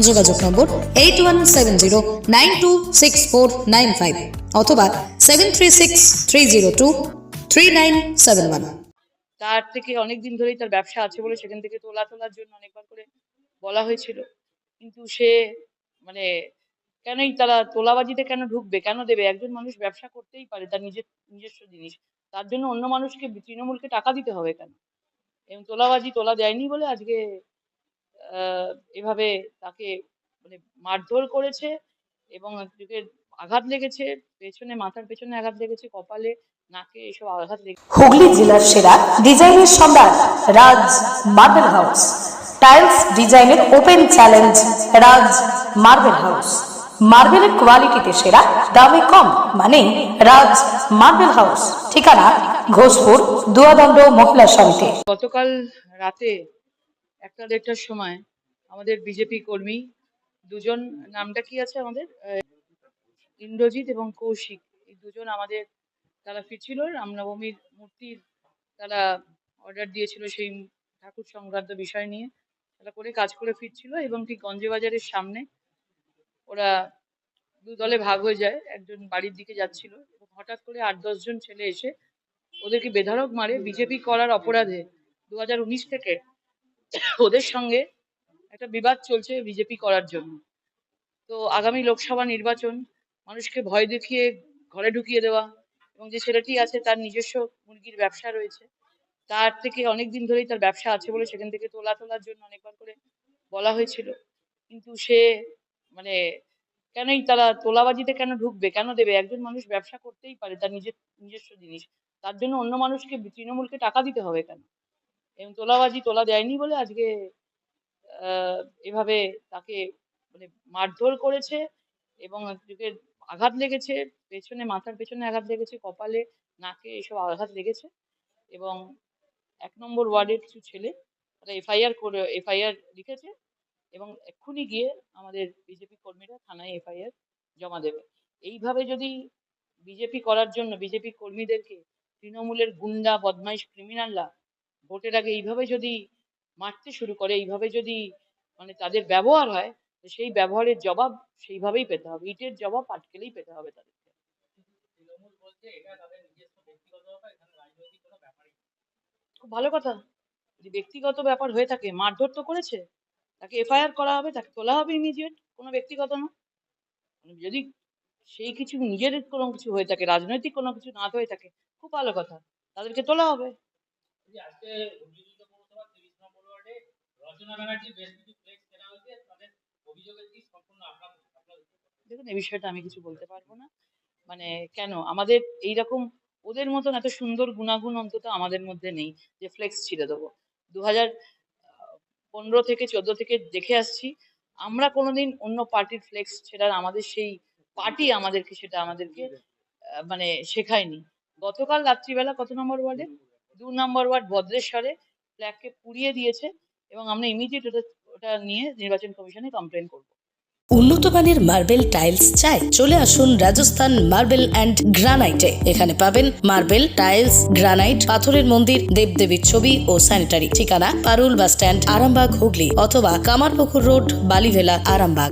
যোগাযোগ নম্বর eight one seven zero nine two six four nine five অথবা seven three six three zero two three nine seven one তার থেকে অনেক দিন ধরেই তার ব্যবসা আছে বলে সেখান থেকে তোলা তোলার জন্য অনেকবার করে বলা হয়েছিল। কিন্তু সে মানে কেনই তারা তোলাবাজিতে কেন ঢুকবে, কেন দেবে? একজন মানুষ ব্যবসা করতেই পারে, তার নিজের, নিজস্ব জিনিস। তার জন্য অন্য মানুষকে, তৃণমূলকে টাকা দিতে হবে কেন? এবং তোলাবাজি তোলা দেয়নি বলে আজকে এভাবে তাকে মানে মারধর করেছে এবং আঘাত লেগেছে পেছনে মাথার পেছনে আঘাত লেগেছে কপালে নাকে এসব আঘাত লেগেছে। হুগলি জেলার সেরা ডিজাইনের সম্রাট রাজ মার্বেল হাউস। টাইলস ডিজাইনের open challenge Raj marble house. মার্বেলের কোয়ালিটিতে সেরা দামে কম মানে রাজ মার্বেল হাউস। ঠিকানা ঘোষপুর দুয়াদণ্ড মহিলা সমিতি। গতকাল রাতে একটা দেড়টার সময় আমাদের বিজেপি কর্মী দুজন, নামটা কি আছে আমাদের? ইন্দ্রজিৎ এবং কৌশিক। এই দুজন আমাদের তারা ফিরছিল, রামনবমীর মূর্তির তারা অর্ডার দিয়েছিল সেই ঠাকুর সংক্রান্ত বিষয় নিয়ে। তারা করে কাজ করে ফিরছিল এবং ঠিক গঞ্জে বাজারের সামনে ওরা দু দলে ভাগ হয়ে যায়, একজন বাড়ির দিকে যাচ্ছিল। এবং হঠাৎ করে আট দশজন ছেলে এসে ওদেরকে বেধারক মারে। বিজেপি করার অপরাধে দু থেকে ওদের সঙ্গে একটা বিবাদ চলছে বিজেপি করার জন্য। তো আগামী লোকসভা নির্বাচন, মানুষকে ভয় দেখিয়ে ঘরে ঢুকিয়ে দেওয়া এবং যে ছেলেটি আছে তার নিজস্ব মুরগির ব্যবসা রয়েছে, তার থেকে অনেক দিন ধরেই তার ব্যবসা আছে বলে সেখান থেকে তোলা তোলার জন্য অনেকবার করে বলা হয়েছিল। কিন্তু সে মানে কেনই তারা তোলাবাজিতে কেন ঢুকবে, কেন দেবে? একজন মানুষ ব্যবসা করতেই পারে তার নিজের নিজস্ব জিনিস। তার জন্য অন্য মানুষকে, তৃণমূলকে টাকা দিতে হবে কেন? এবং তোলাবাজি তোলা দেয়নি বলে আজকে এভাবে তাকে মানে মারধর করেছে এবং আজকে আঘাত লেগেছে, পেছনে, মাথার পেছনে আঘাত লেগেছে, কপালে, নাকে এসব আঘাত লেগেছে এবং এক নম্বর ওয়ার্ডের কিছু ছেলে তারা এফআইআর করে, এফআইআর লিখেছে এবং এক্ষুনি গিয়ে আমাদের বিজেপি কর্মীরা থানায় এফআইআর জমা দেবে। এইভাবে যদি বিজেপি করার জন্য, বিজেপি কর্মীদেরকে তৃণমূলের গুন্ডা, বদমাইশ ক্রিমিনালরা ভোটের আগে এইভাবে যদি মারতে শুরু করে এইভাবে যদি মানে তাদের ব্যবহার হয় সেই ব্যবহারের জবাব সেইভাবেই পেতে হবে। ইটের জবাব পাটকেলেই পেতে হবে তাদেরকে। খুব ভালো কথা। যদি ব্যক্তিগত ব্যাপার হয়ে থাকে মারধর তো করেছে তাকে এফআইআর করা হবে তাকে তোলা হবে ইমিডিয়েট কোনো ব্যক্তিগত না। মানে যদি সেই কিছু নিজের কোনো কিছু হয়ে থাকে রাজনৈতিক কোনো কিছু না হয়ে থাকে খুব ভালো কথা। তাদেরকে তোলা হবে। দেখুন, এই বিষয়টা আমি কিছু বলতে পারব না। মানে কেন? আমাদের এইরকম ওদের মতন এত সুন্দর গুণাগুণ অন্তত আমাদের মধ্যে নেই যে ফ্লেক্স ছিঁড়ে দেবো। দু হাজার পনেরো থেকে চোদ্দ থেকে দেখে আসছি, আমরা কোনোদিন অন্য পার্টির ফ্লেক্স ছেড়ার আমাদের সেই পার্টি আমাদেরকে সেটা আমাদেরকে মানে শেখায়নি। গতকাল রাত্রিবেলা কত নম্বর ওয়ার্ডে? দু নম্বর ওয়ার্ড ভদ্রেশ্বরে ফ্ল্যাগকে পুড়িয়ে দিয়েছে এবং আমরা ইমিডিয়েট ওটা ওটা নিয়ে নির্বাচন কমিশনে কমপ্লেন করব। উন্নত মানের মার্বেল টাইলস চাই। চলে আসুন রাজস্থান মার্বেল অ্যান্ড গ্রানাইটে। এখানে পাবেন মার্বেল টাইলস, গ্রানাইট, পাথরের মন্দির, দেবদেবীর ছবি ও স্যানিটারি ঠিকানা পারুল বাস স্ট্যান্ড, আরামবাগ, হুগলি অথবা কামারপুকুর রোড, বালিভেলা, আরামবাগ।